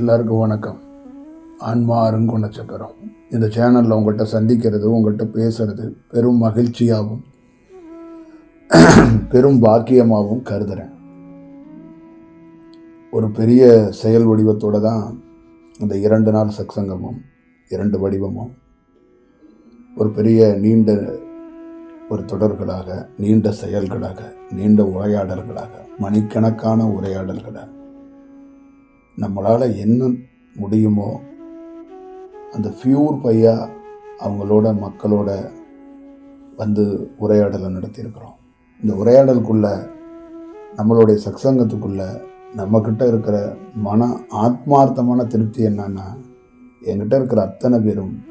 எல்லாருக்கும் வணக்கம். ஆன்மா அருங்குண சக்கரம். இந்த சேனலில் உங்கள்கிட்ட சந்திக்கிறது உங்கள்கிட்ட பேசுறது பெரும் மகிழ்ச்சியாகவும் பெரும் பாக்கியமாகவும் கருதுகிறேன் ஒரு பெரிய செயல் வடிவத்தோடு தான் இந்த இரண்டு நாள் சக்சங்கமும் இரண்டு வடிவமும் ஒரு பெரிய நீண்ட ஒரு தொடர்களாக நீண்ட செயல்களாக நீண்ட உரையாடல்களாக மணிக்கணக்கான உரையாடல்களாக நம்மளால் என்ன முடியுமோ அந்த ஃபியூர் பையா அவங்களோட மக்களோட வந்து உரையாடலை நடத்தியிருக்கிறோம். இந்த உரையாடலுக்குள்ள நம்மளுடைய சக்சங்கத்துக்குள்ள நம்மக்கிட்ட இருக்கிற மன ஆத்மார்த்தமான திருப்தி என்னன்னா என்கிட்ட இருக்கிற அத்தனை பேரும்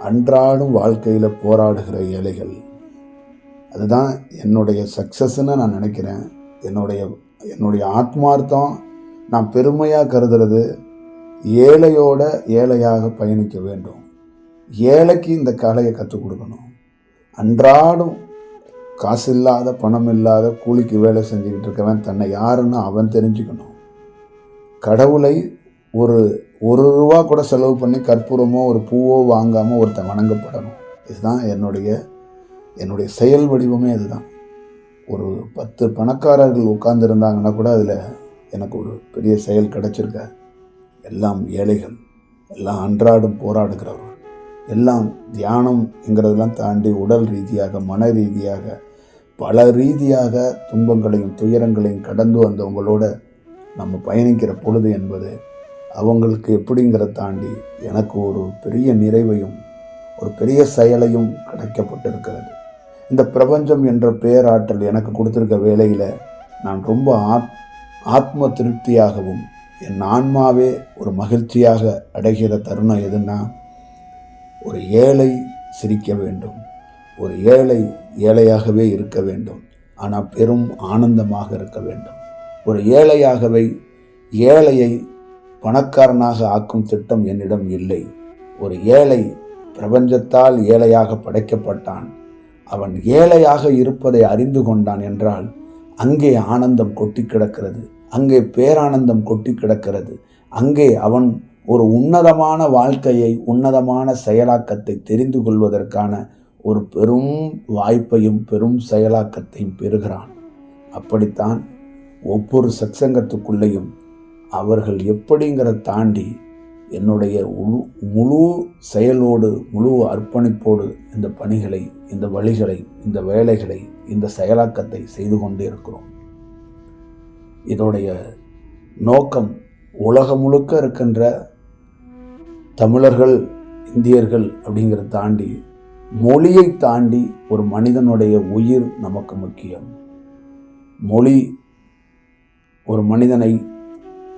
அன்றாடும் வாழ்க்கையில் போராடுகிற ஏழைகள். அதுதான் என்னுடைய சக்ஸஸ்ன்னு நான் நினைக்கிறேன். என்னுடைய என்னுடைய ஆத்மார்த்தம் நான் பெருமையாக கருதுறது ஏழையோட ஏழையாக பயணிக்க வேண்டும். ஏழைக்கு இந்த கலையை கற்றுக் கொடுக்கணும். அன்றாடம் காசு இல்லாத பணம் இல்லாத கூலிக்கு வேலை செஞ்சுக்கிட்டு இருக்கவன் தன்னை யாருன்னு அவன் தெரிஞ்சுக்கணும். கடவுளை ஒரு ஒரு ரூபா கூட செலவு பண்ணி கற்பூரமோ ஒரு பூவோ வாங்காமல் ஒருத்தன் வணங்கப்படணும். இதுதான் என்னுடைய என்னுடைய செயல் வடிவமே இதுதான். ஒரு பத்து பணக்காரர்கள் உட்கார்ந்துருந்தாங்கன்னா கூட அதில் எனக்கு ஒரு பெரிய செயல் கிடைச்சிருக்க. எல்லாம் ஏழைகள் எல்லாம் அன்றாடம் போராடுகிறவர்கள் எல்லாம் தியானம்ங்கிறதெல்லாம் தாண்டி உடல் ரீதியாக மன ரீதியாக பல ரீதியாக துன்பங்களையும் துயரங்களையும் கடந்து வந்தவங்களோட நம்ம பயணிக்கிற பொழுது என்பது அவங்களுக்கு எப்படிங்கிறத தாண்டி எனக்கு ஒரு பெரிய நிறைவையும் ஒரு பெரிய செயலையும் கிடைக்கப்பட்டிருக்கிறது. இந்த பிரபஞ்சம் என்ற பேராற்றல் எனக்கு கொடுத்துருக்க வேலையில் நான் ரொம்ப ஆத் ஆத்ம திருப்தியாகவும் என் ஆன்மாவே ஒரு மகிழ்ச்சியாக அடைகிற தருணம் எதுன்னா ஒரு ஏழை சிரிக்க வேண்டும். ஒரு ஏழை ஏழையாகவே இருக்க வேண்டும். ஆனால் பெரும் ஆனந்தமாக இருக்க வேண்டும். ஒரு ஏழையாகவே ஏழையை பணக்காரனாக ஆக்கும் திட்டம் என்னிடம் இல்லை. ஒரு ஏழை பிரபஞ்சத்தால் ஏழையாக படைக்கப்பட்டான். அவன் ஏழையாக இருப்பதை அறிந்து கொண்டான் என்றால் அங்கே ஆனந்தம் கொட்டி கிடக்கிறது. அங்கே பேரானந்தம் கொட்டி கிடக்கிறது. அங்கே அவன் ஒரு உன்னதமான வாழ்க்கையை உன்னதமான செயலாக்கத்தை தெரிந்து கொள்வதற்கான ஒரு பெரும் வாய்ப்பையும் பெரும் செயலாக்கத்தையும் பெறுகிறான். அப்படித்தான் ஒவ்வொரு சத்சங்கத்துக்குள்ளேயும் அவர்கள் எப்படிங்கிறத தாண்டி என்னுடைய முழு முழு செயலோடு முழு அர்ப்பணிப்போடு இந்த பணிகளை இந்த வழிகளை இந்த வேலைகளை இந்த செயலாக்கத்தை செய்து கொண்டே இருக்கிறோம். இதோடைய நோக்கம் உலகம் முழுக்க இருக்கின்ற தமிழர்கள் இந்தியர்கள் அப்படிங்கிறத தாண்டி மொழியை தாண்டி ஒரு மனிதனுடைய உயிர் நமக்கு முக்கியம். மொழி ஒரு மனிதனை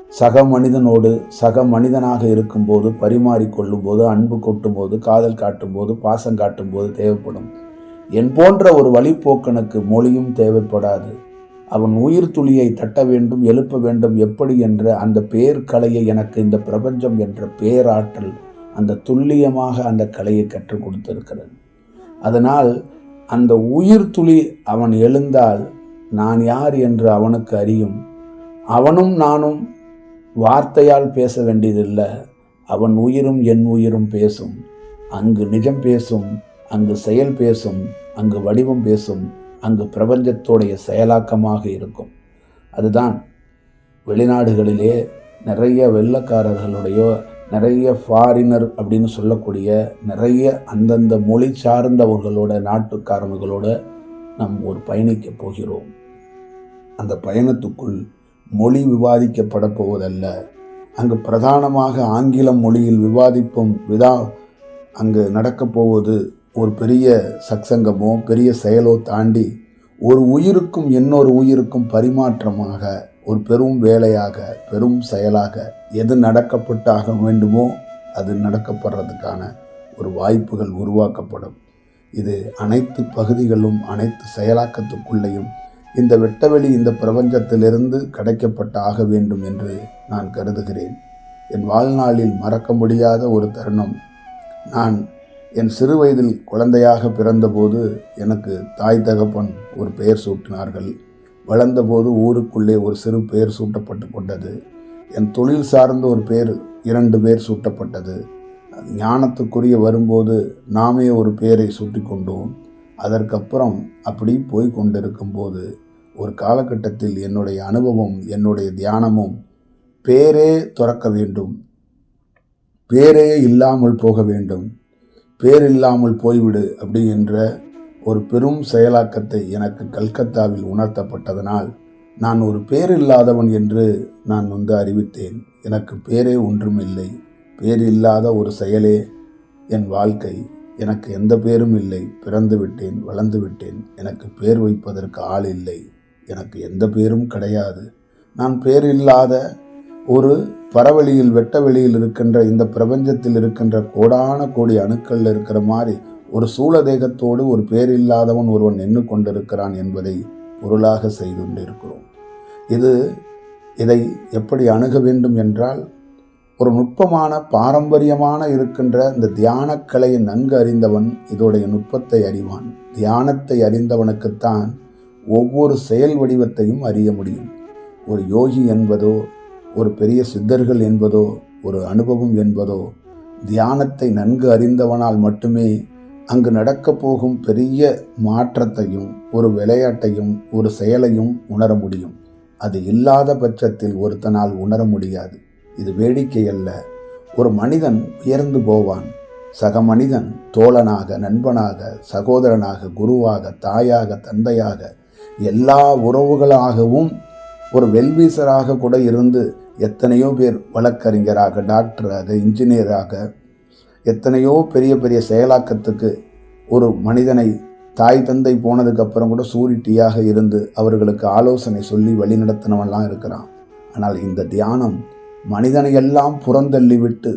சக மனிதனோடு சக மனிதனாக இருக்கும்போது பரிமாறிக்கொள்ளும் போது அன்பு கொட்டும்போது காதல் காட்டும்போது பாசம் காட்டும்போது தேவைப்படும். என் போன்ற ஒரு வழிப்போக்கனுக்கு மொழியும் தேவைப்படாது. அவன் உயிர் துளியை தட்ட வேண்டும் எழுப்ப வேண்டும் எப்படி என்ற அந்த பேர் கலையை எனக்கு இந்த பிரபஞ்சம் என்ற பேராற்றல் அந்த துல்லியமாக அந்த கலையை கற்றுக் கொடுத்திருக்கிறது. அதனால் அந்த உயிர் துளி அவன் எழுந்தால் நான் யார் என்று அவனுக்கு அறியும். அவனும் நானும் வார்த்தையால் பேச வேண்டியதில்லை. அவன் உயிரும் என் உயிரும் பேசும். அங்கு நிஜம் பேசும் அங்கு செயல் பேசும் அங்கு வடிவம் பேசும். அங்கு பிரபஞ்சத்தோடைய செயலாக்கமாக இருக்கும். அதுதான் வெளிநாடுகளிலே நிறைய வெள்ளக்காரர்களுடைய நிறைய ஃபாரினர் அப்படின்னு சொல்லக்கூடிய நிறைய அந்தந்த மொழி சார்ந்தவர்களோட நாட்டுக்காரர்களோட நாம் ஒரு பயணிக்க போகிறோம். அந்த பயணத்துக்குள் மொழி விவாதிக்கப்பட போவதல்ல. அங்கு பிரதானமாக ஆங்கிலம் மொழியில் விவாதிப்போம். விதா அங்கு நடக்கப் போவது ஒரு பெரிய சக்சங்கமோ பெரிய செயலோ தாண்டி ஒரு உயிருக்கும் இன்னொரு உயிருக்கும் பரிமாற்றமாக ஒரு பெரும் வேலையாக பெரும் செயலாக எது நடக்கப்பட்டாக வேண்டுமோ அது நடக்கப்படுறதுக்கான ஒரு வாய்ப்புகள் உருவாக்கப்படும். இது அனைத்து பகுதிகளும் அனைத்து செயலாக்கத்துக்குள்ளேயும் இந்த வெட்டவெளி இந்த பிரபஞ்சத்திலிருந்து கிடைக்கப்பட்ட ஆக வேண்டும் என்று நான் கருதுகிறேன். என் வாழ்நாளில் மறக்க முடியாத ஒரு தருணம். நான் என் சிறு வயதில் குழந்தையாக பிறந்தபோது எனக்கு தாய் தகப்பன் ஒரு பெயர் சூட்டினார்கள். வளர்ந்தபோது ஊருக்குள்ளே ஒரு சிறு பெயர் சூட்டப்பட்டு கொண்டது. என் தொழில் சார்ந்த ஒரு பேர் இரண்டு பேர் சூட்டப்பட்டது. ஞானத்துக்குரிய வரும்போது நாமே ஒரு பெயரை சூட்டி கொண்டோம். அதற்கப்புறம் அப்படி போய் கொண்டிருக்கும்போது ஒரு காலகட்டத்தில் என்னுடைய அனுபவம் என்னுடைய தியானமும் பேரே துறக்க வேண்டும். பேரே இல்லாமல் போக வேண்டும். பேர் இல்லாமல் போய்விடு அப்படி என்ற ஒரு பெரும் செயலாக்கத்தை எனக்கு கல்கத்தாவில் உணர்த்தப்பட்டதனால் நான் ஒரு பேர் இல்லாதவன் என்று நான் வந்து அறிவித்தேன். எனக்கு பேரே ஒன்றும் இல்லை பேர் இல்லாத ஒரு செயலே என் வாழ்க்கை. எனக்கு எந்த பேரும் இல்லை. பிறந்து விட்டேன் வளர்ந்து விட்டேன். எனக்கு பேர் வைப்பதற்கு ஆள் இல்லை. எனக்கு எந்த பேரும் கிடையாது. நான் பேர் இல்லாத ஒரு பரவெளியில் வெட்ட வெளியில் இருக்கின்ற இந்த பிரபஞ்சத்தில் இருக்கின்ற கோடான கோடி அணுக்களில் இருக்கிற மாதிரி ஒரு சூழ தேகத்தோடு ஒரு பேர் இல்லாதவன் ஒருவன் நின்று கொண்டிருக்கிறான் என்பதை பொருளாக செய்து கொண்டிருக்கிறோம் இது இதை எப்படி அணுக வேண்டும் என்றால் ஒரு நுட்பமான பாரம்பரியமான இருக்கின்ற இந்த தியானக்கலையை நன்கு அறிந்தவன் இதோடைய நுட்பத்தை அறிவான். தியானத்தை அறிந்தவனுக்குத்தான் ஒவ்வொரு செயல் வடிவத்தையும் அறிய முடியும். ஒரு யோகி என்பதோ ஒரு பெரிய சித்தர்கள் என்பதோ ஒரு அனுபவம் என்பதோ தியானத்தை நன்கு அறிந்தவனால் மட்டுமே அங்கு நடக்கப் போகும் பெரிய மாற்றத்தையும் ஒரு விளையாட்டையும் ஒரு செயலையும் உணர முடியும். அது இல்லாத பட்சத்தில் ஒருத்தனால் உணர முடியாது. இது வேடிக்கை அல்ல ஒரு மனிதன் உயர்ந்து போவான். சக மனிதன் தோழனாக நண்பனாக சகோதரனாக குருவாக தாயாக தந்தையாக எல்லா உறவுகளாகவும் ஒரு வெல்வீசராக கூட இருந்து எத்தனையோ பேர் வழக்கறிஞராக டாக்டராக இன்ஜினியராக எத்தனையோ பெரிய பெரிய செயலாக்கத்துக்கு ஒரு மனிதனை தாய் தந்தை போனதுக்கப்புறம் கூட சூரிட்டியாக இருந்து அவர்களுக்கு ஆலோசனை சொல்லி வழிநடத்தினவன்லாம் இருக்கிறான். ஆனால் இந்த தியானம் மனிதனை எல்லாம் புறந்தள்ளி விட்டு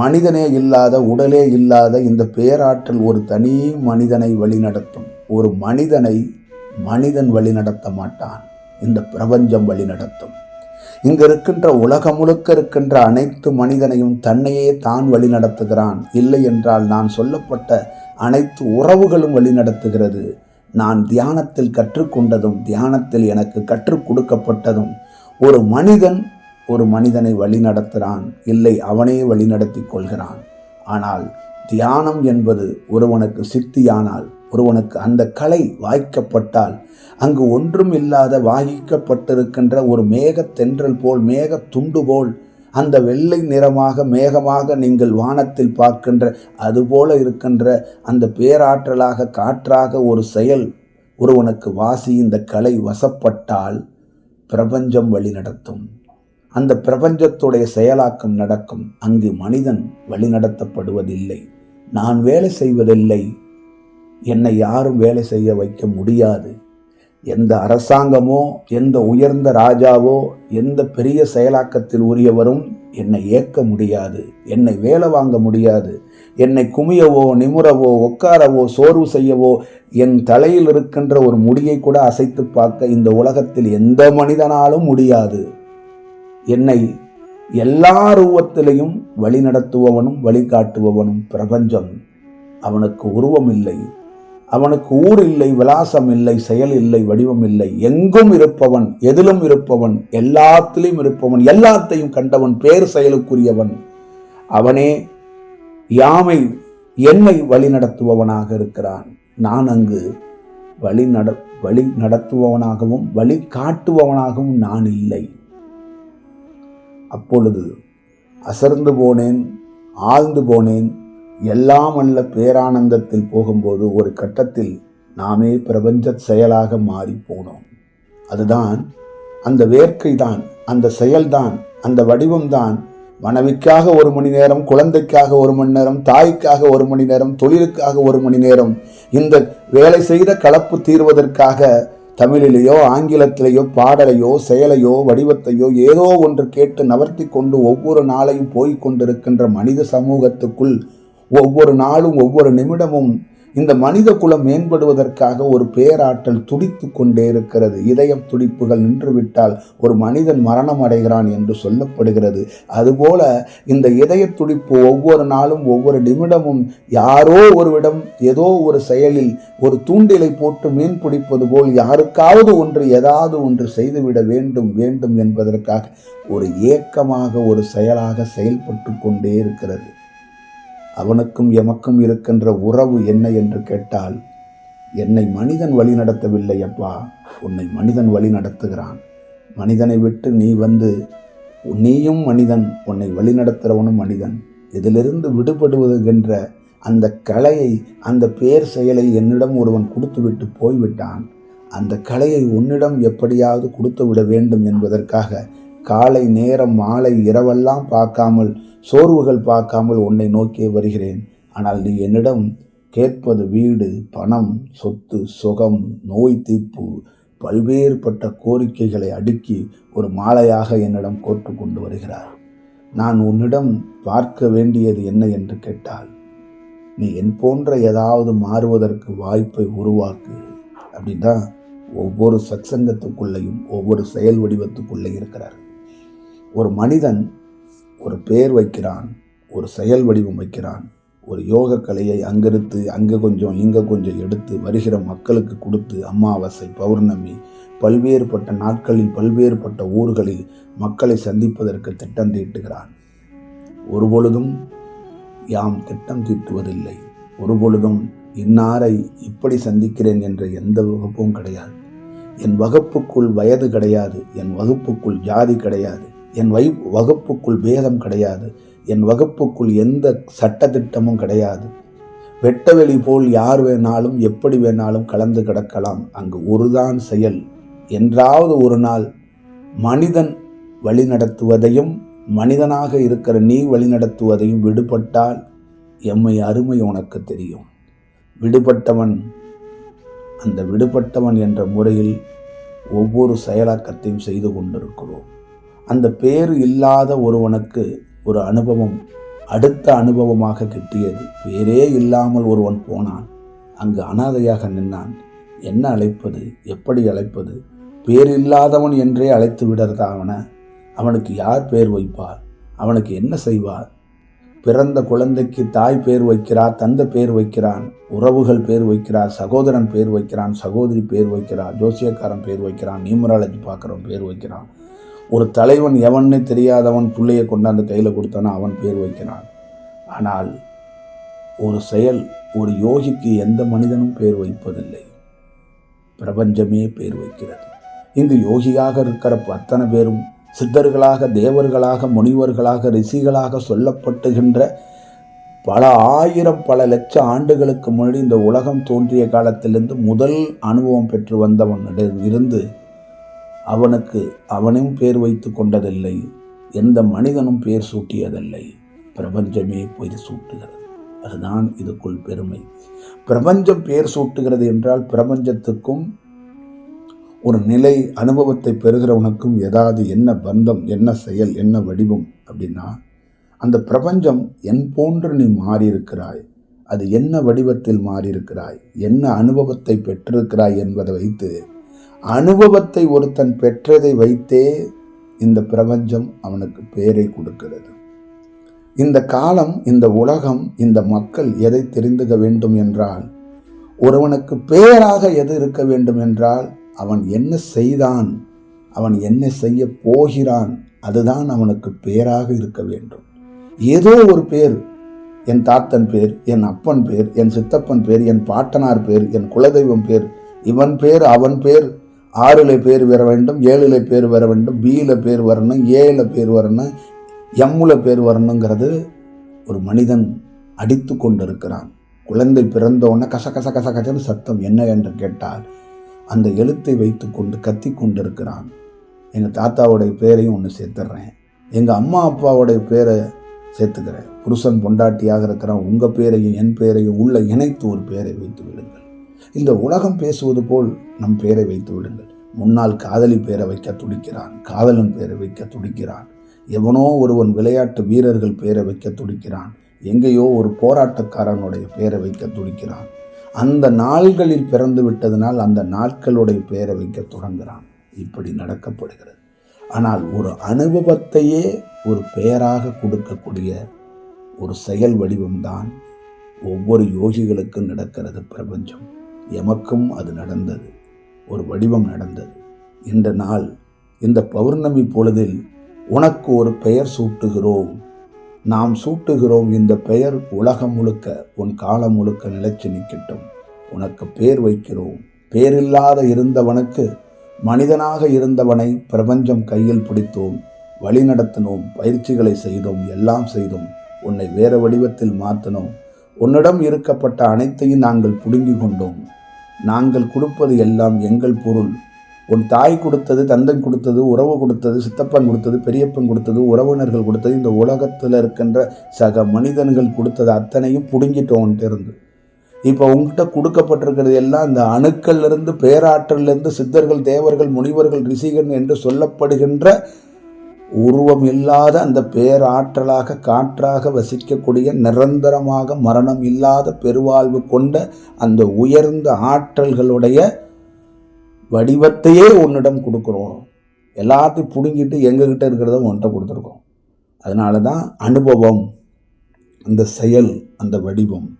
மனிதனே இல்லாத உடலே இல்லாத இந்த பேராற்றல் ஒரு தனி மனிதனை வழிநடத்தும். ஒரு மனிதனை மனிதன் வழிநடத்த மாட்டான். இந்த பிரபஞ்சம் வழிநடத்தும் இங்கு இருக்கின்ற உலகம் முழுக்க இருக்கின்ற அனைத்து மனிதனையும் தன்னையே தான் வழிநடத்துகிறான் இல்லை என்றால் நான் சொல்லப்பட்ட அனைத்து உறவுகளும் வழிநடத்துகிறது நான் தியானத்தில் கற்றுக்கொண்டதும் தியானத்தில் எனக்கு கற்றுக் கொடுக்கப்பட்டதும் ஒரு மனிதன் ஒரு மனிதனை வழிநடத்துகிறான் இல்லை அவனே வழிநடத்திக் கொள்கிறான். ஆனால் தியானம் என்பது ஒருவனுக்கு சித்தியானால் ஒருவனுக்கு அந்த கலை வாய்க்கப்பட்டால் அங்கு ஒன்றும் இல்லாத வாகிக்கப்பட்டிருக்கின்ற ஒரு மேகத்தென்றல் போல் மேக துண்டு போல் அந்த வெள்ளை நிறமாக மேகமாக நீங்கள் வானத்தில் பார்க்கின்ற அதுபோல இருக்கின்ற அந்த பேராற்றலாக காற்றாக ஒரு செயல் ஒருவனுக்கு வாசி இந்த கலை வசப்பட்டால் பிரபஞ்சம் வழிநடத்தும் அந்த பிரபஞ்சத்துடைய செயலாக்கம் நடக்கும். அங்கு மனிதன் வழிநடத்தப்படுவதில்லை நான் வேலை செய்வதில்லை. என்னை யாரும் வேலை செய்ய வைக்க முடியாது. எந்த அரசாங்கமோ எந்த உயர்ந்த ராஜாவோ எந்த பெரிய செயலாக்கத்தில் உரியவரும் என்னை ஏற்க முடியாது. என்னை வேலை வாங்க முடியாது. என்னை குமியவோ நிமுறவோ உட்காரவோ சோர்வு செய்யவோ என் தலையில் இருக்கின்ற ஒரு முடியை கூட அசைத்து பார்க்க இந்த உலகத்தில் எந்த மனிதனாலும் முடியாது. என்னை எல்லா ரூபத்திலையும் வழிநடத்துபவனும் வழிகாட்டுபவனும் பிரபஞ்சம். அவனுக்கு உருவம் இல்லை அவனுக்கு ஊர் இல்லை விலாசம் இல்லை செயல் இல்லை வடிவம் இல்லை. எங்கும் இருப்பவன் எதிலும் இருப்பவன் எல்லாத்திலும் இருப்பவன் எல்லாத்தையும் கண்டவன் பேர் செயலுக்குரியவன். அவனே யாமை என்னை வழி நடத்துபவனாக இருக்கிறான். நான் அங்கு வழி நட வழி நடத்துபவனாகவும் வழி காட்டுபவனாகவும் நான் இல்லை. அப்பொழுது அசர்ந்து போனேன் ஆழ்ந்து போனேன் எல்லாம் அல்ல பேரானந்தத்தில் போகும்போது ஒரு கட்டத்தில் நாமே பிரபஞ்ச செயலாக மாறி போனோம். அதுதான் அந்த வேர்க்கை தான் அந்த செயல்தான் அந்த வடிவம்தான். மனைவிக்காக ஒரு மணி நேரம் குழந்தைக்காக ஒரு மணி நேரம் தாய்க்காக ஒரு மணி நேரம் தொழிலுக்காக ஒரு மணி நேரம். இந்த வேலை செய்த கலப்பு தீர்வதற்காக தமிழிலேயோ ஆங்கிலத்திலேயோ பாடலையோ செயலையோ வடிவத்தையோ ஏதோ ஒன்று கேட்டு நவர்த்தி கொண்டு ஒவ்வொரு நாளையும் போய்க் கொண்டிருக்கின்ற மனித சமூகத்துக்குள் ஒவ்வொரு நாளும் ஒவ்வொரு நிமிடமும் இந்த மனித குலம் மேம்படுவதற்காக ஒரு பேராற்றல் துடித்து கொண்டே இருக்கிறது. இதயம் துடிப்புகள் நின்றுவிட்டால் ஒரு மனிதன் மரணம் அடைகிறான் என்று சொல்லப்படுகிறது. அதுபோல இந்த இதய துடிப்பு ஒவ்வொரு நாளும் ஒவ்வொரு நிமிடமும் யாரோ ஒருவிடம் ஏதோ ஒரு செயலில் ஒரு தூண்டிலை போட்டு மீன் பிடிப்பது போல் யாருக்காவது ஒன்று ஏதாவது ஒன்று செய்துவிட வேண்டும் வேண்டும் என்பதற்காக ஒரு ஏக்கமாக ஒரு செயலாக செயல்பட்டு கொண்டே இருக்கிறது. அவனுக்கும் எமக்கும் இருக்கின்ற உறவு என்ன என்று கேட்டால் என்னை மனிதன் வழி நடத்தவில்லை அப்பா. உன்னை மனிதன் வழி நடத்துகிறான். மனிதனை விட்டு நீ வந்து நீயும் மனிதன் உன்னை வழி நடத்துகிறவனும் மனிதன். இதிலிருந்து விடுபடுவதுகின்ற அந்த கலையை அந்த பேர் செயலை என்னிடம் ஒருவன் கொடுத்துவிட்டு போய்விட்டான். அந்த கலையை உன்னிடம் எப்படியாவது கொடுத்து விட வேண்டும் என்பதற்காக காலை நேரம் மாலை இரவெல்லாம் பார்க்காமல் சோர்வுகள் பார்க்காமல் உன்னை நோக்கியே வருகிறேன். ஆனால் நீ என்னிடம் கேட்பது வீடு பணம் சொத்து சுகம் நோய் தீர்ப்பு பல்வேறுபட்ட கோரிக்கைகளை அடுக்கி ஒரு மாலையாக என்னிடம் கோர்த்து கொண்டு வருகிறார். நான் உன்னிடம் பார்க்க வேண்டியது என்ன என்று கேட்டால் நீ என் போன்ற ஏதாவது மாறுவதற்கு வாய்ப்பை உருவாக்கு அப்படின்னு தான் ஒவ்வொரு சத்சங்கத்துக்குள்ளேயும் ஒவ்வொரு செயல் வடிவத்துக்குள்ளே இருக்கிறார் ஒரு மனிதன் ஒரு பேர் வைக்கிறான் ஒரு செயல் வடிவம் வைக்கிறான் ஒரு யோக கலையை அங்கிருத்து அங்கே கொஞ்சம் இங்கே கொஞ்சம் எடுத்து வருகிற மக்களுக்கு கொடுத்து அமாவாசை பௌர்ணமி பல்வேறுபட்ட நாட்களில் பல்வேறுபட்ட ஊர்களில் மக்களை சந்திப்பதற்கு திட்டம் தீட்டுகிறான். ஒரு பொழுதும் யாம் திட்டம் தீட்டுவதில்லை. ஒரு பொழுதும் இன்னாரை இப்படி சந்திக்கிறேன் என்ற எந்த வகுப்பும் கிடையாது. என் வகுப்புக்குள் வயது கிடையாது என் வகுப்புக்குள் ஜாதி கிடையாது. என் வை வகுப்புக்குள் பேதம் கிடையாது. என் வகுப்புக்குள் எந்த சட்டத்திட்டமும் கிடையாது. வெட்டவெளி போல் யார் வேணாலும் எப்படி வேணாலும் கலந்து கிடக்கலாம். அங்கு ஒருதான் செயல். என்றாவது ஒரு நாள் மனிதன் வழிநடத்துவதையும் மனிதனாக இருக்கிற நீ வழிநடத்துவதையும் விடுபட்டால் எம்மை அருமை உனக்கு தெரியும். விடுபட்டவன் அந்த விடுபட்டவன் என்ற முறையில் ஒவ்வொரு செயலாக்கத்தையும் செய்து கொண்டிருக்கிறோம். அந்த பேர் இல்லாத ஒருவனுக்கு ஒரு அனுபவம் அடுத்த அனுபவமாக கிட்டியது. பேரே இல்லாமல் ஒருவன் போனான். அங்கு அனாதையாக நின்னான். என்ன அழைப்பது? எப்படி அழைப்பது? பேர் இல்லாதவன் என்றே அழைத்து விடுறதா அவனை? அவனுக்கு யார் பேர் வைப்பார்? அவனுக்கு என்ன செய்வார்? பிறந்த குழந்தைக்கு தாய் பேர் வைக்கிறார் தந்தை பேர் வைக்கிறான் உறவுகள் பேர் வைக்கிறார் சகோதரன் பேர் வைக்கிறான் சகோதரி பேர் வைக்கிறார் ஜோசியக்காரன் பேர் வைக்கிறான் நியூமராலஜி பார்க்குறவன் பேர் வைக்கிறான். ஒரு தலைவன் எவன்னு தெரியாதவன் பிள்ளையை கொண்டாந்து கையில் கொடுத்தானோ அவன் பேர் வைக்கிறான். ஆனால் ஒரு செயல் ஒரு யோகிக்கு எந்த மனிதனும் பேர் வைப்பதில்லை. பிரபஞ்சமே பேர் வைக்கிறது. இங்கு யோகியாக இருக்கிற அத்தனை பேரும் சித்தர்களாக தேவர்களாக முனிவர்களாக ரிஷிகளாக சொல்லப்பட்டுகின்ற பல ஆயிரம் பல லட்சம் ஆண்டுகளுக்கு முன்னாடி இந்த உலகம் தோன்றிய காலத்திலிருந்து முதல் அனுபவம் பெற்று வந்தவனிடம் இருந்து அவனுக்கு அவனும் பேர் வைத்து கொண்டதில்லை எந்த மனிதனும் பேர் சூட்டியதில்லை. பிரபஞ்சமே பேர் சூட்டுகிறது. அதுதான் இதுக்குள் பெருமை. பிரபஞ்சம் பேர் சூட்டுகிறது என்றால் பிரபஞ்சத்துக்கும் ஒரு நிலை அனுபவத்தை பெறுகிறவனுக்கும் ஏதாவது என்ன பந்தம் என்ன செயல் என்ன வடிவம் அப்படின்னா அந்த பிரபஞ்சம் என் போன்று நீ மாறியிருக்கிறாய். அது என்ன வடிவத்தில் மாறியிருக்கிறாய்? என்ன அனுபவத்தை பெற்றிருக்கிறாய் என்பதை வைத்து அனுபவத்தை ஒருத்தன் பெற்றதை வைத்தே இந்த பிரபஞ்சம் அவனுக்கு பேரை கொடுக்கிறது. இந்த காலம் இந்த உலகம் இந்த மக்கள் எதை தெரிந்துக வேண்டும் என்றால் ஒருவனுக்கு பேராக எது இருக்க வேண்டும் என்றால் அவன் என்ன செய்தான் அவன் என்ன செய்ய போகிறான் அதுதான் அவனுக்கு பேராக இருக்க வேண்டும். ஏதோ ஒரு பேர் என் தாத்தன் பேர் என் அப்பன் பேர் என் சித்தப்பன் பேர் என் பாட்டனார் பேர் என் குலதெய்வம் பேர் இவன் பேர் அவன் பேர் ஆறில் பேர் வர வேண்டும் ஏழில் பேர் வர வேண்டும் பியில் பேர் வரணும் ஏல பேர் வரணும் எம்மில் பேர் வரணுங்கிறது ஒரு மனிதன் அடித்து கொண்டிருக்கிறான். குழந்தை பிறந்தோடனே கச கச கச கசன்னு சத்தம் என்ன என்று கேட்டால் அந்த எழுத்தை வைத்து கொண்டு கத்தி கொண்டிருக்கிறான். எங்கள் தாத்தாவுடைய பேரையும் ஒன்று சேர்த்துட்றேன் எங்கள் அம்மா அப்பாவுடைய பேரை சேர்த்துக்கிறேன். புருஷன் பொண்டாட்டியாக இருக்கிறான். உங்கள் பேரையும் என் பேரையும் உள்ள இணைத்து ஒரு பேரை வைத்து விடுங்கள். இந்த உலகம் பேசுவது போல் நம் பேரை வைத்து விடுங்கள். முன்னால் காதலி பேரை வைக்க துடிக்கிறான் காதலன் பேரை வைக்க துடிக்கிறான். எவனோ ஒருவன் விளையாட்டு வீரர்கள் பேரை வைக்க துடிக்கிறான். எங்கேயோ ஒரு போராட்டக்காரனுடைய பேரை வைக்க துடிக்கிறான். அந்த நாள்களில் பிறந்து விட்டதனால் அந்த நாட்களுடைய பெயரை வைக்க தொடங்குகிறான். இப்படி நடக்கப்படுகிறது. ஆனால் ஒரு அனுபவத்தையே ஒரு பெயராக கொடுக்கக்கூடிய ஒரு செயல் வடிவம்தான் ஒவ்வொரு யோகிகளுக்கும் நடக்கிறது பிரபஞ்சம். எமக்கும் அது நடந்தது. ஒரு வடிவம் நடந்தது. இந்த நாள் இந்த பௌர்ணமி பொழுதில் உனக்கு ஒரு பெயர் சூட்டுகிறோம். நாம் சூட்டுகிறோம் இந்த பெயர் உலகம் முழுக்க உன் காலம் முழுக்க நிலைச்சு நிற்கட்டும். உனக்கு பேர் வைக்கிறோம். பேரில்லாத இருந்தவனுக்கு மனிதனாக இருந்தவனை பிரபஞ்சம் கையில் பிடித்தோம். வழி நடத்தினோம் பயிற்சிகளை செய்தோம் எல்லாம் செய்தோம். உன்னை வேறு வடிவத்தில் மாற்றினோம் உன்னிடம் இருக்கப்பட்ட அனைத்தையும் நாங்கள் புடுங்கி கொண்டோம். நாங்கள் கொடுப்பது எல்லாம் எங்கள் பொருள். உன் தாய் கொடுத்தது தந்தன் கொடுத்தது உறவு கொடுத்தது சித்தப்பன் கொடுத்தது பெரியப்பன் கொடுத்தது உறவினர்கள் கொடுத்தது இந்த உலகத்தில் இருக்கின்ற சக மனிதன்கள் கொடுத்தது அத்தனையும் பிடுங்கிட்டோன்ட்டு இருந்து இப்போ உங்ககிட்ட கொடுக்கப்பட்டிருக்கிறது எல்லாம் இந்த அணுக்கள்லேருந்து பேராற்றல்லேருந்து சித்தர்கள் தேவர்கள் முனிவர்கள் ரிஷிகன் என்று சொல்லப்படுகின்ற உருவம் இல்லாத அந்த பேராற்றலாக காற்றாக வசிக்கக்கூடிய நிரந்தரமாக மரணம் இல்லாத பெருவாழ்வு கொண்ட அந்த உயர்ந்த ஆற்றல்களுடைய வடிவத்தையே உன்னிடம் கொடுக்குறோம். எல்லாத்தையும் பிடுங்கிட்டு எங்ககிட்ட இருக்கிறத உன்கிட்ட கொடுத்துருக்கோம். அதனால தான் அனுபவம் அந்த செயல் அந்த வடிவம்.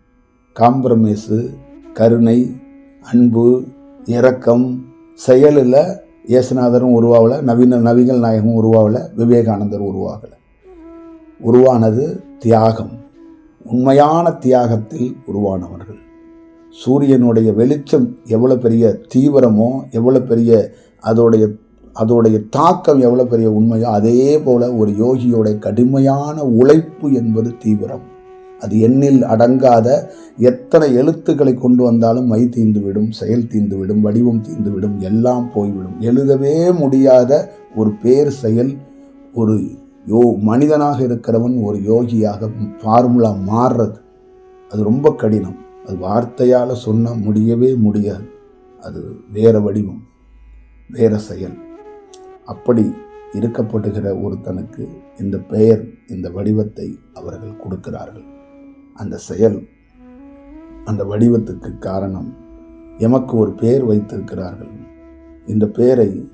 காம்ப்ரமைஸு கருணை அன்பு இரக்கம் செயலில் இயேசுநாதரும் உருவாகலை நவீன நவிகள் நாயகம் உருவாகலை விவேகானந்தர் உருவாகலை. உருவானது தியாகம். உண்மையான தியாகத்தில் உருவானவர்கள். சூரியனுடைய வெளிச்சம் எவ்வளோ பெரிய தீவிரமோ எவ்வளோ பெரிய அதோடைய அதோடைய தாக்கம் எவ்வளோ பெரிய உண்மையோ அதே போல் ஒரு யோகியோட கடுமையான உழைப்பு என்பது தீவிரம். அது எண்ணில் அடங்காத எத்தனை எழுத்துக்களை கொண்டு வந்தாலும் மை தீந்துவிடும் செயல் தீந்துவிடும் வடிவம் தீந்துவிடும் எல்லாம் போய்விடும். எழுதவே முடியாத ஒரு பேர் செயல் ஒரு யோ மனிதனாக இருக்கிறவன் ஒரு யோகியாக ஃபார்முலா மாறுறது. அது ரொம்ப கடினம். அது வார்த்தையால் சொன்னால் முடியவே முடியாது. அது வேற வடிவம் வேற செயல். அப்படி இருக்கப்படுகிற ஒருத்தனுக்கு இந்த பெயர் இந்த வடிவத்தை அவர்கள் கொடுக்கிறார்கள். அந்த செயல் அந்த வடிவத்துக்கு காரணம். எமக்கு ஒரு பெயர் வைத்திருக்கிறார்கள். இந்த பெயரை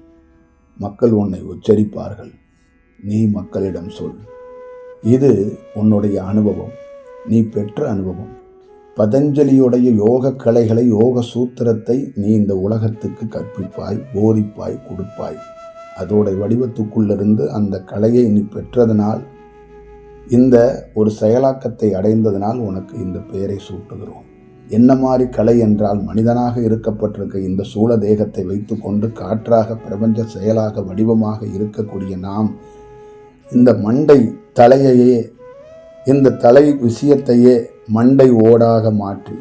மக்கள் உன்னை உச்சரிப்பார்கள். நீ மக்களிடம் சொல். இது உன்னுடைய அனுபவம். நீ பெற்ற அனுபவம். பதஞ்சலியுடைய யோக கலைகளை யோக சூத்திரத்தை நீ இந்த உலகத்துக்கு கற்பிப்பாய் போதிப்பாய் கொடுப்பாய். அதோட வடிவத்துக்குள்ளிருந்து அந்த கலையை நீ பெற்றதனால் இந்த ஒரு செயலாக்கத்தை அடைந்ததனால் உனக்கு இந்த பெயரை சூட்டுகிறோம். என்ன மாதிரி கலை என்றால் மனிதனாக இருக்கப்பட்டிருக்க இந்த சூழ தேகத்தை வைத்துக்கொண்டு காற்றாக பிரபஞ்ச செயலாக வடிவமாக இருக்கக்கூடிய நாம் இந்த மண்டை தலையையே இந்த தலை விஷயத்தையே மண்டை ஓடாக மாற்றி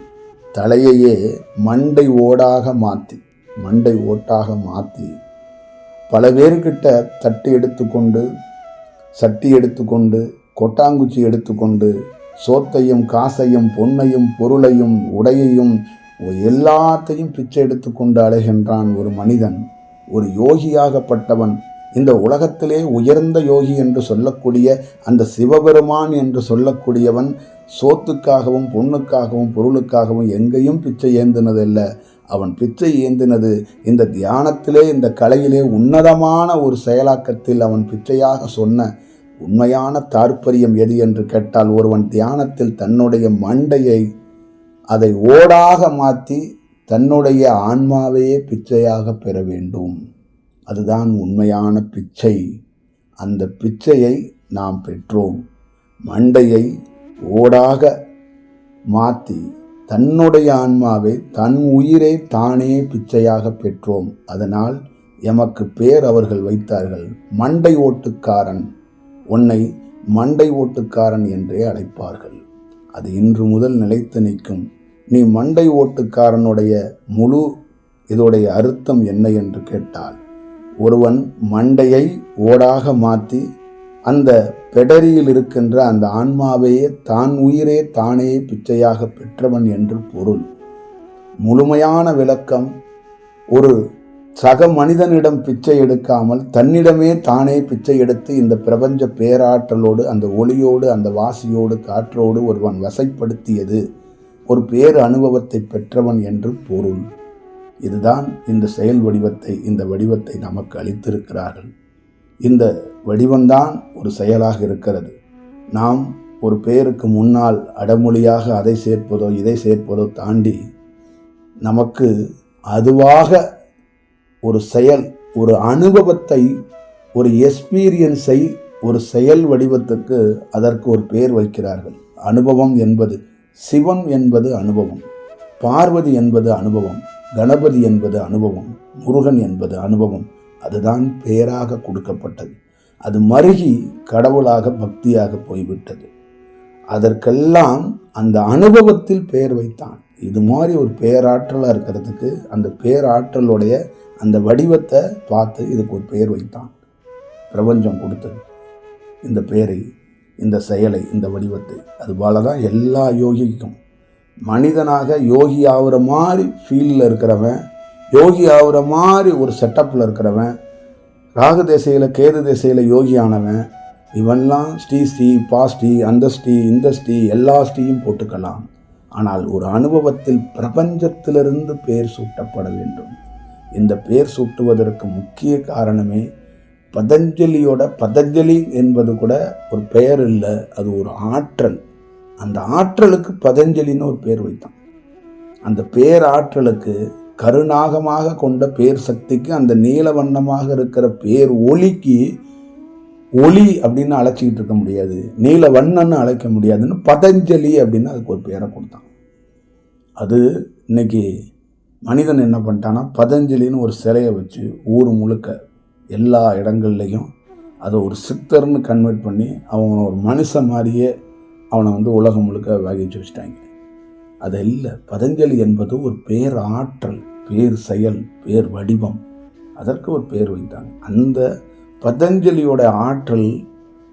தலையையே மண்டை ஓடாக மாற்றி மண்டை ஓட்டாக மாற்றி பல பேர்கிட்ட தட்டு எடுத்துக்கொண்டு சட்டி எடுத்துக்கொண்டு கொட்டாங்குச்சி எடுத்துக்கொண்டு சோத்தையும் காசையும் பொன்னையும் பொருளையும் உடையையும் எல்லாத்தையும் பிச்சை எடுத்துக்கொண்டு அலைகின்றான் ஒரு மனிதன். ஒரு யோகியாகப்பட்டவன். இந்த உலகத்திலே உயர்ந்த யோகி என்று சொல்லக்கூடிய அந்த சிவபெருமான் என்று சொல்லக்கூடியவன் சோத்துக்காகவும் பொண்ணுக்காகவும் பொருளுக்காகவும் எங்கேயும் பிச்சை ஏந்தினதில்லை. அவன் பிச்சை ஏந்தினது இந்த தியானத்திலே இந்த கலையிலே உன்னதமான ஒரு செயலாக்கத்தில் அவன் பிச்சையாக சொன்ன உண்மையான தாற்பயம் எது என்று கேட்டால் ஒருவன் தியானத்தில் தன்னுடைய மண்டையை அதை ஓடாக மாற்றி தன்னுடைய ஆன்மாவையே பிச்சையாக பெற வேண்டும். அதுதான் உண்மையான பிச்சை. அந்த பிச்சையை நாம் பெற்றோம். மண்டையை ஓடாக மாற்றி தன்னுடைய ஆன்மாவை தன் உயிரை தானே பிச்சையாக பெற்றோம். அதனால் எமக்கு பேர் அவர்கள் வைத்தார்கள். மண்டை ஓட்டுக்காரன். உன்னை மண்டை ஓட்டுக்காரன் என்றே அழைப்பார்கள். அது இன்று முதல் நிலைத்து நிற்கும். நீ மண்டை ஓட்டுக்காரனுடைய முழு இதோடைய அர்த்தம் என்ன என்று கேட்டால் ஒருவன் மண்டையை ஓடாக மாற்றி அந்த பெடரியில் இருக்கின்ற அந்த ஆன்மாவையே தான் உயிரே தானே பிச்சையாக பெற்றவன் என்று பொருள். முழுமையான விளக்கம் ஒரு சக மனிதனிடம் பிச்சை எடுக்காமல் தன்னிடமே தானே பிச்சை எடுத்து இந்த பிரபஞ்ச பேராற்றலோடு அந்த ஒளியோடு அந்த வாசியோடு காற்றோடு ஒருவன் வசைப்படுத்தியது ஒரு பேர் அனுபவத்தை பெற்றவன் என்று பொருள். இதுதான் இந்த செயல் வடிவத்தை இந்த வடிவத்தை நமக்கு அளித்திருக்கிறார்கள். இந்த வடிவம்தான் ஒரு செயலாக இருக்கிறது. நாம் ஒரு பெயருக்கு முன்னால் அடமொழியாக அதை சேர்ப்பதோ இதை சேர்ப்பதோ தாண்டி நமக்கு அதுவாக ஒரு செயல் ஒரு அனுபவத்தை ஒரு எக்ஸ்பீரியன்ஸை ஒரு செயல் வடிவத்துக்கு அதற்கு ஒரு பெயர் வைக்கிறார்கள். அனுபவம் என்பது சிவம் என்பது அனுபவம் பார்வதி என்பது அனுபவம் கணபதி என்பது அனுபவம் முருகன் என்பது அனுபவம். அதுதான் பெயராக கொடுக்கப்பட்டது. அது மருகி கடவுளாக பக்தியாக போய்விட்டது. அதற்கெல்லாம் அந்த அனுபவத்தில் பெயர் வைத்தான். இது மாதிரி ஒரு பேராற்றலாக இருக்கிறதுக்கு அந்த பேராற்றலுடைய அந்த வடிவத்தை பார்த்து இதுக்கு ஒரு பெயர் வைத்தான். பிரபஞ்சம் கொடுத்தது. இந்த பெயரை இந்த செயலை இந்த வடிவத்தை. அதுபோல தான் எல்லா யோகிக்கும். மனிதனாக யோகி ஆகுற மாதிரி ஃபீல்டில் இருக்கிறவன் யோகி ஆகுற மாதிரி ஒரு செட்டப்பில் இருக்கிறவன் ராகு திசையில் கேது திசையில் யோகி ஆனவன் இவன்லாம் ஸ்ரீ ஸ்ரீ பாஸ்டி அந்த ஸ்ரீ இந்த ஸ்ரீ எல்லா ஸ்ரீயும் போட்டுக்கலாம். ஆனால் ஒரு அனுபவத்தில் பிரபஞ்சத்திலிருந்து பெயர் சூட்டப்பட வேண்டும். இந்த பெயர் சூட்டுவதற்கு முக்கிய காரணமே பதஞ்சலியோட பதஞ்சலி என்பது கூட ஒரு பெயர் இல்லை அது ஒரு ஆற்றல். அந்த ஆற்றலுக்கு பதஞ்சலின்னு ஒரு பேர் வைத்தான். அந்த பேர் ஆற்றலுக்கு கருநாகமாக கொண்ட பேர் சக்திக்கு அந்த நீல வண்ணமாக இருக்கிற பேர் ஒளிக்கு ஒளி அப்படின்னு அழைச்சிக்கிட்டு இருக்க முடியாது. நீல வண்ணன்னு அழைக்க முடியாதுன்னு பதஞ்சலி அப்படின்னு அதுக்கு ஒரு பேரை கொடுத்தான். அது இன்னைக்கு மனிதன் என்ன பண்ணிட்டான்னா பதஞ்சலின்னு ஒரு சிலையை வச்சு ஊர் முழுக்க எல்லா இடங்கள்லையும் அதை ஒரு சித்தர்னு கன்வெர்ட் பண்ணி அவனை ஒரு மனுஷன் மாதிரியே அவனை வந்து உலகம் முழுக்க வகிச்சு வச்சுட்டாங்க. அது இல்லை பதஞ்சலி என்பது ஒரு பேர் ஆற்றல் பேர் செயல் பேர் வடிவம். அதற்கு ஒரு பேர் வைத்தாங்க. அந்த பதஞ்சலியோட ஆற்றல்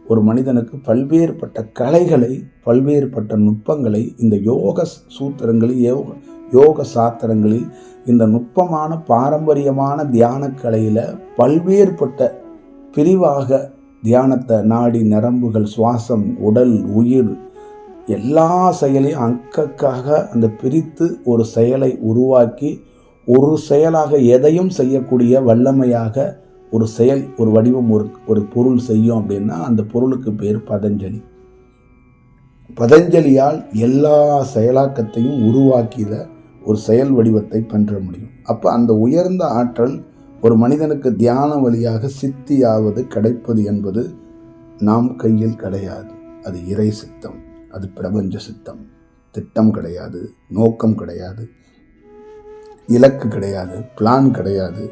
ஒரு மனிதனுக்கு பல்வேறுபட்ட கலைகளை பல்வேறுபட்ட நுட்பங்களை இந்த யோக சூத்திரங்களை யோக யோக சாத்திரங்களில் இந்த நுட்பமான பாரம்பரியமான தியான கலையில் பல்வேறுபட்ட பிரிவாக தியானத்தை நாடி நரம்புகள் சுவாசம் உடல் உயிர் எல்லா செயலையும் அங்கக்காக அந்த பிரித்து ஒரு செயலை உருவாக்கி ஒரு செயலாக எதையும் செய்யக்கூடிய வல்லமையாக ஒரு செயல் ஒரு வடிவம் ஒரு ஒரு பொருள் செய்யும் அப்படின்னா அந்த பொருளுக்கு பேர் பதஞ்சலி. பதஞ்சலியால் எல்லா செயலாக்கத்தையும் உருவாக்கிய ஒரு செயல் வடிவத்தை பெற முடியும். அப்போ அந்த உயர்ந்த ஆற்றல் ஒரு மனிதனுக்கு தியான வழியாக சித்தியாவது கிடைப்பது என்பது நாம் கையில் கிடையாது. அது இறை சித்தம் அது பிரபஞ்ச சித்தம். திட்டம் கிடையாது நோக்கம் கிடையாது இலக்கு கிடையாது பிளான் கிடையாது.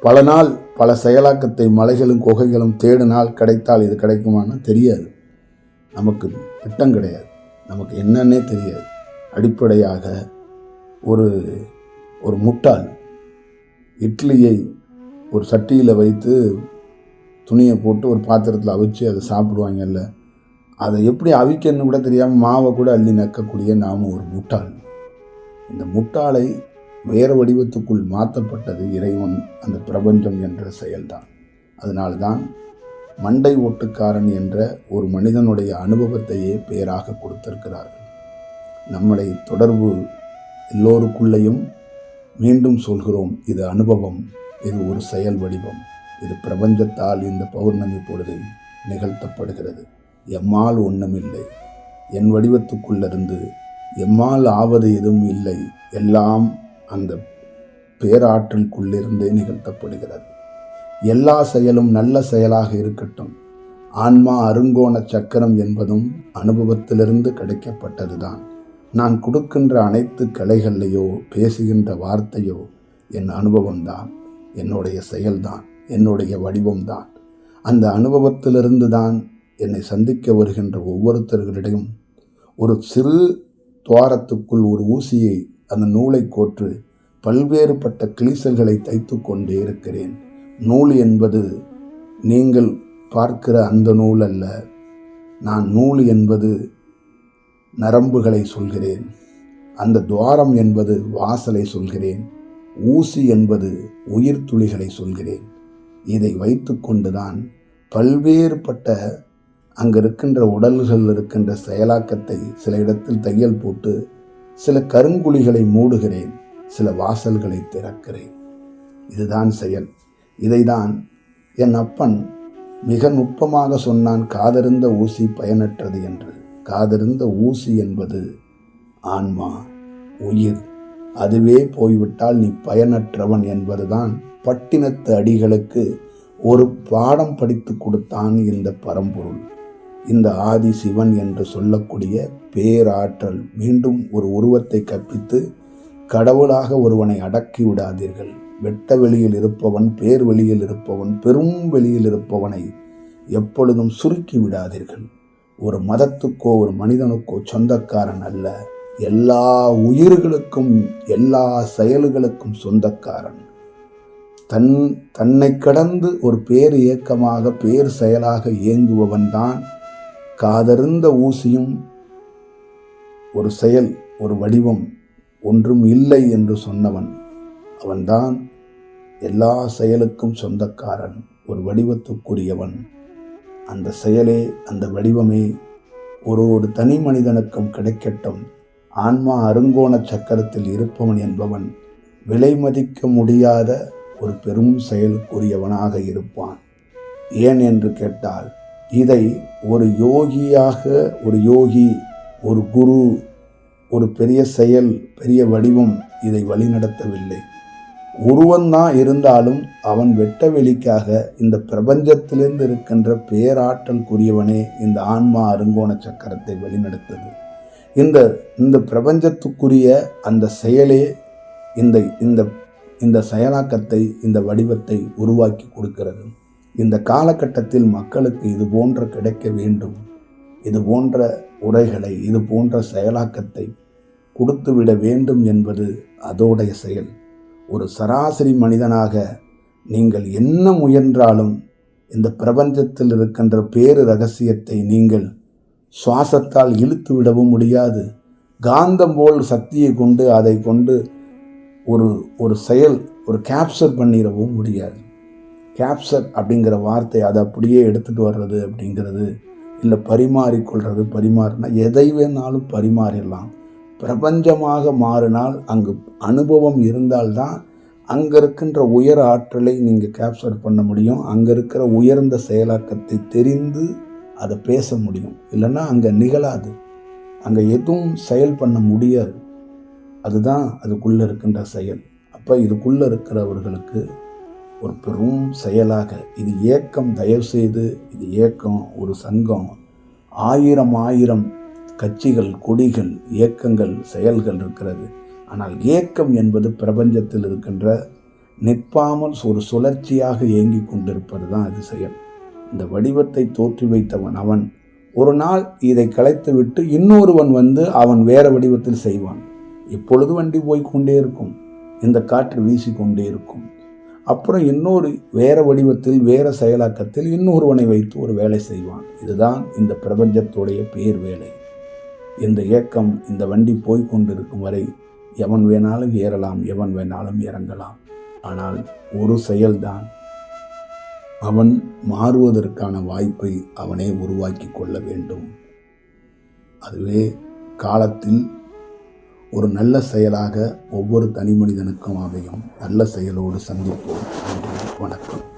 பல நாள் பல செயலாக்கத்தை மலைகளும் குகைகளும் தேடினால் கிடைத்தால் இது கிடைக்குமான்னு தெரியாது. நமக்கு திட்டம் கிடையாது. நமக்கு என்னன்னே தெரியாது. அடிப்படையாக ஒரு ஒரு முட்டாள். இட்லியை ஒரு சட்டியில் வைத்து துணியை போட்டு ஒரு பாத்திரத்தில் அவிச்சு அதை சாப்பிடுவாங்கல்ல. அதை எப்படி அவிக்கன்னு கூட தெரியாமல் மாவை கூட அள்ளி நக்கக்கூடிய நாம் ஒரு முட்டாள். இந்த முட்டாளை வேறு வடிவத்துக்குள் மாற்றப்பட்டது இறைவன் அந்த பிரபஞ்சம் என்ற செயல்தான். அதனால்தான் மண்டை ஓட்டுக்காரன் என்ற ஒரு மனிதனுடைய அனுபவத்தையே பெயராக கொடுத்திருக்கிறார்கள். நம்மளை தொடர்பு எல்லோருக்குள்ளேயும் மீண்டும் சொல்கிறோம் இது அனுபவம் இது ஒரு செயல் வடிவம். இது பிரபஞ்சத்தால் இந்த பௌர்ணமி பொழுதில் நிகழ்த்தப்படுகிறது. எம்மால் ஒன்றுமில்லை என் வடிவத்துக்குள்ளிருந்து எம்மால் ஆவது எதுவும் இல்லை. எல்லாம் அந்த பேராற்றலுக்குள்ளிருந்தே நிகழ்த்தப்படுகிறது. எல்லா செயலும் நல்ல செயலாக இருக்கட்டும். ஆன்மா அருங்கோண சக்கரம் என்பதும் அனுபவத்திலிருந்து கிடைக்கப்பட்டதுதான். நான் கொடுக்கின்ற அனைத்து கலைகள்லையோ பேசுகின்ற வார்த்தையோ என் அனுபவம்தான். என்னுடைய செயல்தான். என்னுடைய வடிவம்தான். அந்த அனுபவத்திலிருந்து தான் என்னை சந்திக்க வருகின்ற ஒவ்வொருத்தர்களிடையும் ஒரு சிறு துவாரத்துக்குள் ஒரு ஊசியை அந்த நூலை கோற்று பல்வேறுபட்ட கிளிசல்களை தைத்து கொண்டே இருக்கிறேன். நூல் என்பது நீங்கள் பார்க்கிற அந்த நூல் அல்ல. நான் நூல் என்பது நரம்புகளை சொல்கிறேன். அந்த துவாரம் என்பது வாசலை சொல்கிறேன். ஊசி என்பது உயிர் துளிகளை சொல்கிறேன். இதை வைத்துக்கொண்டுதான் பல்வேறுபட்ட அங்கே இருக்கின்ற உடல்கள் இருக்கின்ற செயலாக்கத்தை சில இடத்தில் தையல் போட்டு சில கருங்குழிகளை மூடுகிறேன். சில வாசல்களை திறக்கிறேன். இதுதான் செயல். இதைதான் என் அப்பன் மிக நுட்பமாக சொன்னான் காதறிந்த ஊசி பயனற்றது என்று. காதிருந்த ஊசி என்பது ஆன்மா உயிர். அதுவே போய்விட்டால் நீ பயனற்றவன் என்பதுதான் பட்டினத்து அடிகளுக்கு ஒரு பாடம் படித்து கொடுத்தான் இந்த பரம்பொருள். இந்த ஆதி சிவன் என்று சொல்லக்கூடிய பேராற்றல் மீண்டும் ஒரு உருவத்தை கற்பித்து கடவுளாக ஒருவனை அடக்கி விடாதீர்கள். வெட்ட வெளியில் இருப்பவன் பேர் வெளியில் இருப்பவன் பெரும் வெளியில் இருப்பவனை எப்பொழுதும் சுருக்கி விடாதீர்கள். ஒரு மதத்துக்கோ ஒரு மனிதனுக்கோ சொந்தக்காரன் அல்ல. எல்லா உயிர்களுக்கும் எல்லா செயல்களுக்கும் சொந்தக்காரன். தன் தன்னை கடந்து ஒரு பேர் இயக்கமாக பேர் செயலாக இயங்குபவன்தான் காதறிந்த ஊசியும் ஒரு செயல் ஒரு வடிவம் ஒன்றும் இல்லை என்று சொன்னவன். அவன்தான் எல்லா செயலுக்கும் சொந்தக்காரன் ஒரு வடிவத்துக்குரியவன். அந்த செயலே அந்த வடிவமே ஒரு ஒரு தனி மனிதனுக்கும் கிடைக்கட்டும். ஆன்மா அருங்கோண சக்கரத்தில் இருப்பவன் என்பவன் விலை மதிக்க முடியாத ஒரு பெரும் செயலுக்குரியவனாக இருப்பான். ஏன் என்று கேட்டால் இதை ஒரு யோகியாக ஒரு யோகி ஒரு குரு ஒரு பெரிய செயல் பெரிய வடிவம் இதை வழிநடத்தவில்லை. ஒருவன்தான் இருந்தாலும் அவன் வெட்ட வெளிக்காக இந்த பிரபஞ்சத்திலிருந்து இருக்கின்ற பேராற்றல்குரியவனே இந்த ஆன்மா அருங்கோண சக்கரத்தை வழிநடத்தது. இந்த இந்த பிரபஞ்சத்துக்குரிய அந்த செயலே இந்த இந்த இந்த செயலாக்கத்தை இந்த வடிவத்தை உருவாக்கி கொடுக்கிறது. இந்த காலகட்டத்தில் மக்களுக்கு இது போன்ற கிடைக்க வேண்டும். இது போன்ற உரைகளை இது போன்ற செயலாக்கத்தை கொடுத்துவிட வேண்டும் என்பது அதோடைய செயல். ஒரு சராசரி மனிதனாக நீங்கள் என்ன முயன்றாலும் இந்த பிரபஞ்சத்தில் இருக்கின்ற பேரு ரகசியத்தை நீங்கள் சுவாசத்தால் இழுத்து விடவும் முடியாது. காந்தம் போல் சக்தியை கொண்டு அதை கொண்டு ஒரு ஒரு செயல் ஒரு கேப்சர் பண்ணிடவும் முடியாது. கேப்சர் அப்படிங்கிற வார்த்தை அதை அப்படியே எடுத்துகிட்டு வர்றது அப்படிங்கிறது இல்லை பரிமாறிக்கொள்வது பரிமாறினா எதை வேணாலும் பரிமாறிடலாம். பிரபஞ்சமாக மாறினால் அங்கு அனுபவம் இருந்தால்தான் அங்கே இருக்கின்ற உயர் ஆற்றலை நீங்கள் கேப்சர் பண்ண முடியும். அங்கே இருக்கிற உயர்ந்த செயலாக்கத்தை தெரிந்து அதை பேச முடியும். இல்லைன்னா அங்கே நிகழாது. அங்கே எதுவும் செயல் பண்ண முடியாது. அதுதான் அதுக்குள்ளே இருக்கின்ற செயல். அப்போ இதுக்குள்ளே இருக்கிறவர்களுக்கு ஒரு பெரும் செயலாக இது ஏக்கம் தயவுசெய்து இது ஏக்கம் ஒரு சங்கம் ஆயிரம் ஆயிரம் கட்சிகள் கொடிகள் இயக்கங்கள் செயல்கள் இருக்கிறது. ஆனால் ஏக்கம் என்பது பிரபஞ்சத்தில் இருக்கின்ற நிற்பாமல் ஒரு சுழற்சியாக இயங்கி கொண்டிருப்பது தான் அது செயல். இந்த வடிவத்தை தோற்றி வைத்தவன் அவன். ஒரு நாள் இதை கலைத்துவிட்டு இன்னொருவன் வந்து அவன் வேற வடிவத்தில் செய்வான். இப்பொழுது வண்டி போய்கொண்டே இருக்கும். இந்த காற்று வீசிக்கொண்டே இருக்கும். அப்புறம் இன்னொரு வேற வடிவத்தில் வேற செயலாக்கத்தில் இன்னொருவனை வைத்து ஒரு வேலை செய்வான். இதுதான் இந்த பிரபஞ்சத்துடைய பேர் வேலை இந்த இயக்கம் இந்த வண்டி போய்கொண்டிருக்கும் வரை எவன் வேணாலும் ஏறலாம் எவன் வேணாலும் இறங்கலாம். ஆனால் ஒரு செயல்தான். அவன் மாறுவதற்கான வாய்ப்பை அவனே உருவாக்கி கொள்ள வேண்டும். அதுவே காலத்தில் ஒரு நல்ல செயலாக ஒவ்வொரு தனி மனிதனுக்கும் அமையும். நல்ல செயலோடு சந்திப்போம். வணக்கம்.